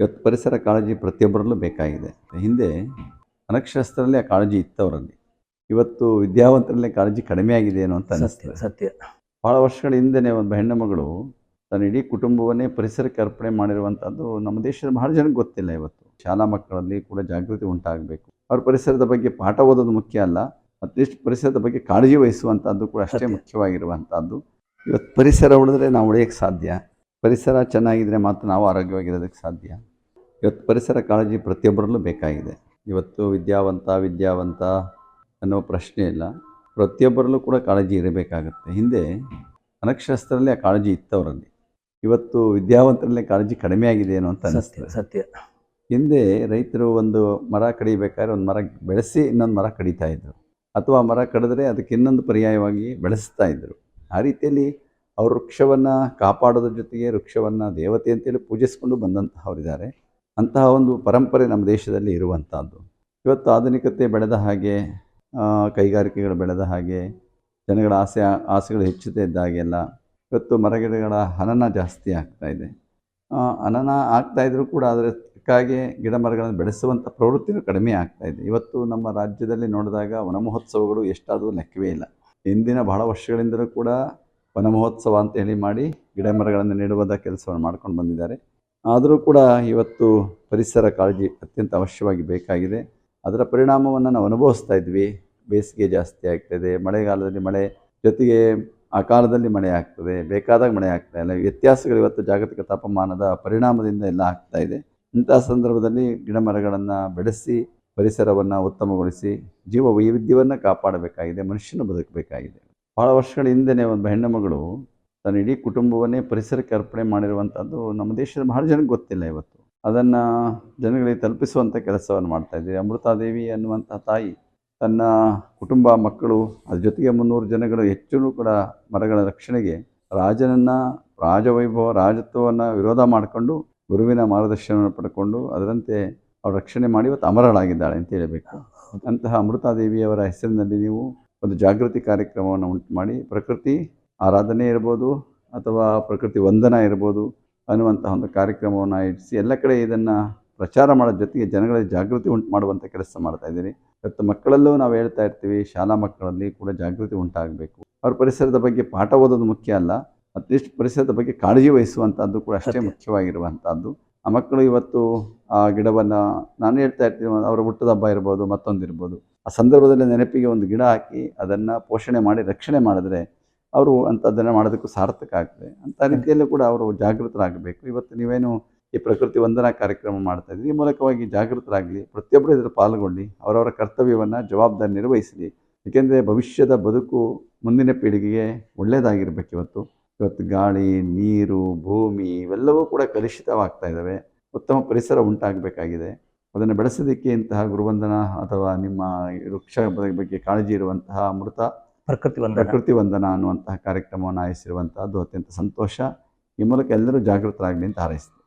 ಇವತ್ತು ಪರಿಸರ ಕಾಳಜಿ ಪ್ರತಿಯೊಬ್ಬರಲ್ಲೂ ಬೇಕಾಗಿದೆ. ಹಿಂದೆ ಅನಕ್ಷರಸ್ಥರಲ್ಲೇ ಆ ಕಾಳಜಿ ಇತ್ತವರಲ್ಲಿ. ಇವತ್ತು ವಿದ್ಯಾವಂತರಲ್ಲೇ ಕಾಳಜಿ ಕಡಿಮೆ ಆಗಿದೆ ಏನೋ ಅಂತ ಅನಿಸ್ತದೆ. ಸತ್ಯ ಭಾಳ ವರ್ಷಗಳ ಹಿಂದೆನೇ ಒಂದು ಹೆಣ್ಣು ಮಗಳು ತನ್ನ ಇಡೀ ಕುಟುಂಬವನ್ನೇ ಪರಿಸರಕ್ಕೆ ಅರ್ಪಣೆ ಮಾಡಿರುವಂಥದ್ದು ನಮ್ಮ ದೇಶದ ಬಹಳ ಜನಕ್ಕೆ ಗೊತ್ತಿಲ್ಲ ಇವತ್ತು. ಶಾಲಾ ಮಕ್ಕಳಲ್ಲಿ ಕೂಡ ಜಾಗೃತಿ ಉಂಟಾಗಬೇಕು. ಅವ್ರ ಪರಿಸರದ ಬಗ್ಗೆ ಪಾಠ ಓದೋದು ಮುಖ್ಯ ಅಲ್ಲ ಅಟ್ಲೀಸ್ಟ್ ಪರಿಸರದ ಬಗ್ಗೆ ಕಾಳಜಿ ವಹಿಸುವಂಥದ್ದು ಕೂಡ ಅಷ್ಟೇ. ಮುಖ್ಯವಾಗಿರುವಂಥದ್ದು. ಇವತ್ತು ಪರಿಸರ ಉಳಿದ್ರೆ ನಾವು ಉಳಿಯೋಕ್ಕೆ ಸಾಧ್ಯ. ಪರಿಸರ ಚೆನ್ನಾಗಿದ್ರೆ ಮಾತ್ರ ನಾವು ಆರೋಗ್ಯವಾಗಿರೋದಕ್ಕೆ ಸಾಧ್ಯ. ಇವತ್ತು ಪರಿಸರ ಕಾಳಜಿ ಪ್ರತಿಯೊಬ್ಬರಲ್ಲೂ ಬೇಕಾಗಿದೆ. ಇವತ್ತು ವಿದ್ಯಾವಂತ ವಿದ್ಯಾವಂತ ಅನ್ನೋ ಪ್ರಶ್ನೆ ಇಲ್ಲ. ಪ್ರತಿಯೊಬ್ಬರಲ್ಲೂ ಕೂಡ ಕಾಳಜಿ ಇರಬೇಕಾಗುತ್ತೆ. ಹಿಂದೆ ಅನಕ್ಷರಸ್ಥರಲ್ಲಿ ಆ ಕಾಳಜಿ ಇತ್ತವರಲ್ಲಿ. ಇವತ್ತು ವಿದ್ಯಾವಂತರಲ್ಲೇ ಕಾಳಜಿ ಕಡಿಮೆ ಆಗಿದೆ ಏನೋ ಅಂತ ಸತ್ಯ ಅನಿಸ್ತದೆ ಸತ್ಯ. ಹಿಂದೆ ರೈತರು ಒಂದು ಮರ ಕಡಿಬೇಕಾದ್ರೆ ಒಂದು ಮರ ಬೆಳೆಸಿ ಇನ್ನೊಂದು ಮರ ಕಡಿತಾ ಅಥವಾ ಮರ ಕಡಿದ್ರೆ ಅದಕ್ಕೆ ಇನ್ನೊಂದು ಪರ್ಯಾಯವಾಗಿ ಬೆಳೆಸ್ತಾ ಇದ್ದರು ಆ ರೀತಿಯಲ್ಲಿ ಅವರು ವೃಕ್ಷವನ್ನು ಕಾಪಾಡೋದ್ರ ಜೊತೆಗೆ ವೃಕ್ಷವನ್ನು ದೇವತೆ ಅಂತೇಳಿ ಪೂಜಿಸ್ಕೊಂಡು ಬಂದಂತಹವರಿದ್ದಾರೆ. ಅಂತಹ ಒಂದು ಪರಂಪರೆ ನಮ್ಮ ದೇಶದಲ್ಲಿ ಇರುವಂಥದ್ದು ಇವತ್ತು ಆಧುನಿಕತೆ ಬೆಳೆದ ಹಾಗೆ ಕೈಗಾರಿಕೆಗಳು ಬೆಳೆದ ಹಾಗೆ, ಜನಗಳ ಆಸೆ, ಆಸೆಗಳು ಹೆಚ್ಚುತ್ತೆ ಇದ್ದ ಹಾಗೆಲ್ಲ ಇವತ್ತು ಮರಗಿಡಗಳ ಹನನ ಜಾಸ್ತಿ ಆಗ್ತಾ ಇದೆ. ಹನನ ಆಗ್ತಾ ಇದ್ರೂ ಕೂಡ ಅದಕ್ಕಾಗಿ ಗಿಡ ಮರಗಳನ್ನು ಬೆಳೆಸುವಂಥ ಪ್ರವೃತ್ತಿಗಳು ಕಡಿಮೆ ಆಗ್ತಾ ಇದೆ. ಇವತ್ತು ನಮ್ಮ ರಾಜ್ಯದಲ್ಲಿ ನೋಡಿದಾಗ ವನ ಮಹೋತ್ಸವಗಳು ಎಷ್ಟಾದರೂ ಲೆಕ್ಕವೇ ಇಲ್ಲ. ಹಿಂದಿನ ಬಹಳ ವರ್ಷಗಳಿಂದಲೂ ಕೂಡ ವನ ಮಹೋತ್ಸವ ಅಂತ ಹೇಳಿ ಮಾಡಿ ಗಿಡ ಮರಗಳನ್ನು ನೆಡುವುದ ಕೆಲಸವನ್ನು ಮಾಡ್ಕೊಂಡು ಬಂದಿದ್ದಾರೆ. ಆದರೂ ಕೂಡ ಇವತ್ತು ಪರಿಸರ ಕಾಳಜಿ ಅತ್ಯಂತ ಅವಶ್ಯವಾಗಿ ಬೇಕಾಗಿದೆ. ಅದರ ಪರಿಣಾಮವನ್ನು ನಾವು ಅನುಭವಿಸ್ತಾ ಇದ್ವಿ. ಬೇಸಿಗೆ ಜಾಸ್ತಿ ಆಗ್ತಾಯಿದೆ ಮಳೆಗಾಲದಲ್ಲಿ ಮಳೆ ಜೊತೆಗೆ ಆ ಕಾಲದಲ್ಲಿ ಮಳೆ ಆಗ್ತದೆ. ಬೇಕಾದಾಗ ಮಳೆ ಆಗ್ತಾ ಇಲ್ಲ ವ್ಯತ್ಯಾಸಗಳು ಇವತ್ತು ಜಾಗತಿಕ ತಾಪಮಾನದ ಪರಿಣಾಮದಿಂದ ಎಲ್ಲ ಆಗ್ತಾ ಇದೆ. ಇಂತಹ ಸಂದರ್ಭದಲ್ಲಿ ಗಿಡ ಮರಗಳನ್ನು ಬೆಳೆಸಿ, ಪರಿಸರವನ್ನು ಉತ್ತಮಗೊಳಿಸಿ, ಜೀವ ವೈವಿಧ್ಯವನ್ನು ಕಾಪಾಡಬೇಕಾಗಿದೆ. ಮನುಷ್ಯನು ಬದುಕಬೇಕಾಗಿದೆ. ಭಾಳ ವರ್ಷಗಳ ಹಿಂದೆನೇ ಒಂದು ಹೆಣ್ಣು ಮಗಳು ತನ್ನ ಇಡೀ ಕುಟುಂಬವನ್ನೇ ಪರಿಸರಕ್ಕೆ ಅರ್ಪಣೆ ಮಾಡಿರುವಂಥದ್ದು ನಮ್ಮ ದೇಶದ ಬಹಳ ಜನಕ್ಕೆ ಗೊತ್ತಿಲ್ಲ ಇವತ್ತು. ಅದನ್ನು ಜನಗಳಿಗೆ ತಲುಪಿಸುವಂಥ ಕೆಲಸವನ್ನು ಮಾಡ್ತಾ ಇದ್ದೀವಿ ಅಮೃತಾದೇವಿ ಅನ್ನುವಂಥ ತಾಯಿ ತನ್ನ ಕುಟುಂಬ ಮಕ್ಕಳು, ಅದ್ರ ಜೊತೆಗೆ ಮುನ್ನೂರು ಜನಗಳು ಹೆಚ್ಚು ಕೂಡ ಮರಗಳ ರಕ್ಷಣೆಗೆ ರಾಜನನ್ನು, ರಾಜವೈಭವ, ರಾಜತ್ವವನ್ನು ವಿರೋಧ ಮಾಡಿಕೊಂಡು ಗುರುವಿನ ಮಾರ್ಗದರ್ಶನವನ್ನು ಪಡ್ಕೊಂಡು ಅದರಂತೆ ಅವ್ರು ರಕ್ಷಣೆ ಮಾಡಿ ಇವತ್ತು ಅಮರಳಾಗಿದ್ದಾಳೆ ಅಂತ ಹೇಳಬೇಕು. ಅಂತಹ ಅಮೃತಾದೇವಿಯವರ ಹೆಸರಿನಲ್ಲಿ ನೀವು ಒಂದು ಜಾಗೃತಿ ಕಾರ್ಯಕ್ರಮವನ್ನು ಉಂಟು ಮಾಡಿ ಪ್ರಕೃತಿ ಆರಾಧನೆ ಇರ್ಬೋದು ಅಥವಾ ಪ್ರಕೃತಿ ವಂದನ ಇರ್ಬೋದು ಅನ್ನುವಂತಹ ಒಂದು ಕಾರ್ಯಕ್ರಮವನ್ನು ಆಯೋಜಿಸಿ ಎಲ್ಲ ಕಡೆ ಇದನ್ನು ಪ್ರಚಾರ ಮಾಡೋ ಜೊತೆಗೆ ಜನಗಳಲ್ಲಿ ಜಾಗೃತಿ ಉಂಟು ಮಾಡುವಂಥ ಕೆಲಸ ಮಾಡ್ತಾ ಇದ್ದೀನಿ ಇವತ್ತು ಮಕ್ಕಳಲ್ಲೂ ನಾವು ಹೇಳ್ತಾ ಇರ್ತೀವಿ ಶಾಲಾ ಮಕ್ಕಳಲ್ಲಿ ಕೂಡ ಜಾಗೃತಿ ಉಂಟಾಗಬೇಕು. ಅವ್ರ ಪರಿಸರದ ಬಗ್ಗೆ ಪಾಠ ಓದೋದು ಮುಖ್ಯ ಅಲ್ಲ ಅಟ್ಲೀಸ್ಟ್ ಪರಿಸರದ ಬಗ್ಗೆ ಕಾಳಜಿ ವಹಿಸುವಂಥದ್ದು ಕೂಡ ಅಷ್ಟೇ. ಮುಖ್ಯವಾಗಿರುವಂಥದ್ದು ಆ ಮಕ್ಕಳು ಇವತ್ತು ಆ ಗಿಡವನ್ನು ನಾನು ಹೇಳ್ತಾ ಇರ್ತೀನಿ ಅವರ ಹುಟ್ಟದ ಹಬ್ಬ ಇರ್ಬೋದು ಮತ್ತೊಂದು ಇರ್ಬೋದು ಆ ಸಂದರ್ಭದಲ್ಲಿ ನೆನಪಿಗೆ ಒಂದು ಗಿಡ ಹಾಕಿ ಅದನ್ನು ಪೋಷಣೆ ಮಾಡಿ ರಕ್ಷಣೆ ಮಾಡಿದ್ರೆ ಅವರು ಅಂಥದ್ದನ್ನು ಮಾಡೋದಕ್ಕೂ ಸಾರ್ಥಕ ಆಗ್ತದೆ. ಅಂಥ ರೀತಿಯಲ್ಲೂ ಕೂಡ ಅವರು ಜಾಗೃತರಾಗಬೇಕು. ಇವತ್ತು ನೀವೇನು ಈ ಪ್ರಕೃತಿ ವಂದನಾ ಕಾರ್ಯಕ್ರಮ ಮಾಡ್ತಾ ಇದ್ದೀವಿ ಈ ಮೂಲಕವಾಗಿ ಜಾಗೃತರಾಗಲಿ ಪ್ರತಿಯೊಬ್ಬರೂ ಇದರ ಪಾಲ್ಗೊಳ್ಳಿ ಅವರವರ ಕರ್ತವ್ಯವನ್ನು ಜವಾಬ್ದಾರಿ ನಿರ್ವಹಿಸಲಿ. ಏಕೆಂದರೆ ಭವಿಷ್ಯದ ಬದುಕು ಮುಂದಿನ ಪೀಳಿಗೆಗೆ ಒಳ್ಳೆಯದಾಗಿರ್ಬೇಕು ಇವತ್ತು. ಇವತ್ತು ಗಾಳಿ ನೀರು ಭೂಮಿ ಇವೆಲ್ಲವೂ ಕೂಡ ಕಲುಷಿತವಾಗ್ತಾ ಇದ್ದಾವೆ. ಉತ್ತಮ ಪರಿಸರ ಉಂಟಾಗಬೇಕಾಗಿದೆ. ಅದನ್ನು ಬೆಳೆಸೋದಕ್ಕೆ ಇಂತಹ ಗುರುವಂದನ ಅಥವಾ ನಿಮ್ಮ ವೃಕ್ಷ ಬಗ್ಗೆ ಕಾಳಜಿ ಇರುವಂತಹ ಅಮೃತ ಪ್ರಕೃತಿ ವಂದನ. ಪ್ರಕೃತಿ ವಂದನ ಅನ್ನುವಂತಹ ಕಾರ್ಯಕ್ರಮವನ್ನು ಆಯಿಸಿರುವಂತಹದ್ದು ಅತ್ಯಂತ ಸಂತೋಷ. ಈ ಮೂಲಕ ಎಲ್ಲರೂ ಜಾಗೃತರಾಗಲಿ ಅಂತ ಹಾರೈಸ್ತೀನಿ.